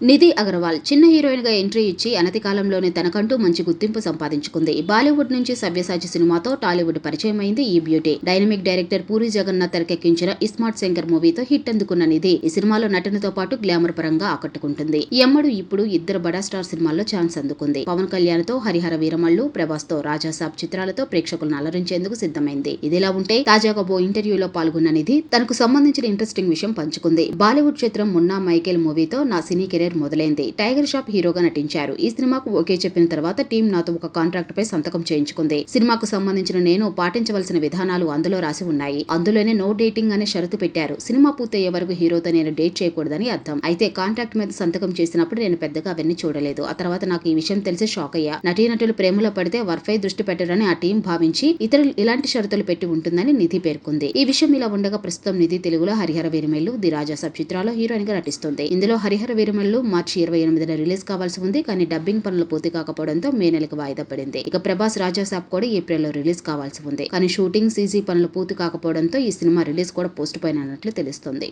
నిధి అగర్వాల్ చిన్న హీరోయిన్గా ఎంట్రీ ఇచ్చి అనతి కాలంలోనే తనకంటూ మంచి గుర్తింపు సంపాదించుకుంది. బాలీవుడ్ నుంచి సవ్యసాచి సినిమాతో టాలీవుడ్ పరిచయమైంది ఈ beauty. Dynamic director Puri Jagannath తెరకెక్కించిన ఇస్మార్ట్ శంకర్ మూవీతో హిట్ అందుకున్న నిధి ఈ సినిమాలో నటనతో పాటు గ్లామర్ పరంగా ఆకట్టుకుంటుంది. ఎమ్మడు ఇప్పుడు ఇద్దరు బడా స్టార్ సినిమాల్లో ఛాన్స్ అందుకుంది. పవన్ కళ్యాణ్తో హరిహర వీరమల్లు ప్రభాస్తో రాజాసాబ్ చిత్రాలతో ప్రేక్షకులను అలరించేందుకు సిద్ధమైంది. ఇదిలా ఉంటే తాజాగా ఓ ఇంటర్వ్యూలో పాల్గొన్న నిధి తనకు సంబంధించిన ఇంట్రెస్టింగ్ విషయం పంచుకుంది. బాలీవుడ్ చిత్రం మున్నా మైకేల్ మూవీతో నా సినీ కెరీర్ మొదలైంది. టైగర్ షాప్ హీరోగా నటించారు. ఈ సినిమాకు ఓకే చెప్పిన తర్వాత టీం నాతో ఒక కాంట్రాక్ట్ పై సంతకం చేయించుకుంది. సినిమాకు సంబంధించిన నేను పాటించవలసిన విధానాలు అందులో రాసి ఉన్నాయి. అందులోనే నో డేటింగ్ అనే షరతు పెట్టారు. సినిమా పూర్తయ్యే వరకు హీరోతో నేను డేట్ చేయకూడదని అర్థం. అయితే కాంట్రాక్ట్ మీద సంతకం చేసినప్పుడు నేను పెద్దగా అవన్నీ చూడలేదు. ఆ తర్వాత నాకు ఈ విషయం తెలిసి షాక్ అయ్యా. నటీనటులు ప్రేమలో పడితే వర్ఫై దృష్టి పెట్టడని ఆ టీం భావించి ఇతరులు ఇలాంటి షరతులు పెట్టి ఉంటుందని నిధి పేర్కొంది. ఈ విషయం ఇలా ఉండగా ప్రస్తుతం నిధి తెలుగులో హరిహర వీరమెల్లు ది రాజా సబ్ చిత్రాల్లో హీరోయిన్గా నటిస్తుంది. ఇందులో హరిహర వీరమెల్లు మార్చి ఇరవై ఎనిమిదిన రిలీజ్ కావాల్సి ఉంది కానీ డబ్బింగ్ పనులు పూర్తి కాకపోవడంతో మే నెలకు వాయిదా పడింది. ఇక ప్రభాస్ రాజా సాబ్ కూడా ఏప్రిల్లో రిలీజ్ కావాల్సి ఉంది. కానీ షూటింగ్ సీజీ పనులు పూర్తి కాకపోవడంతో ఈ సినిమా రిలీజ్ కూడా పోస్ట్ పోయినట్లు తెలుస్తుంది.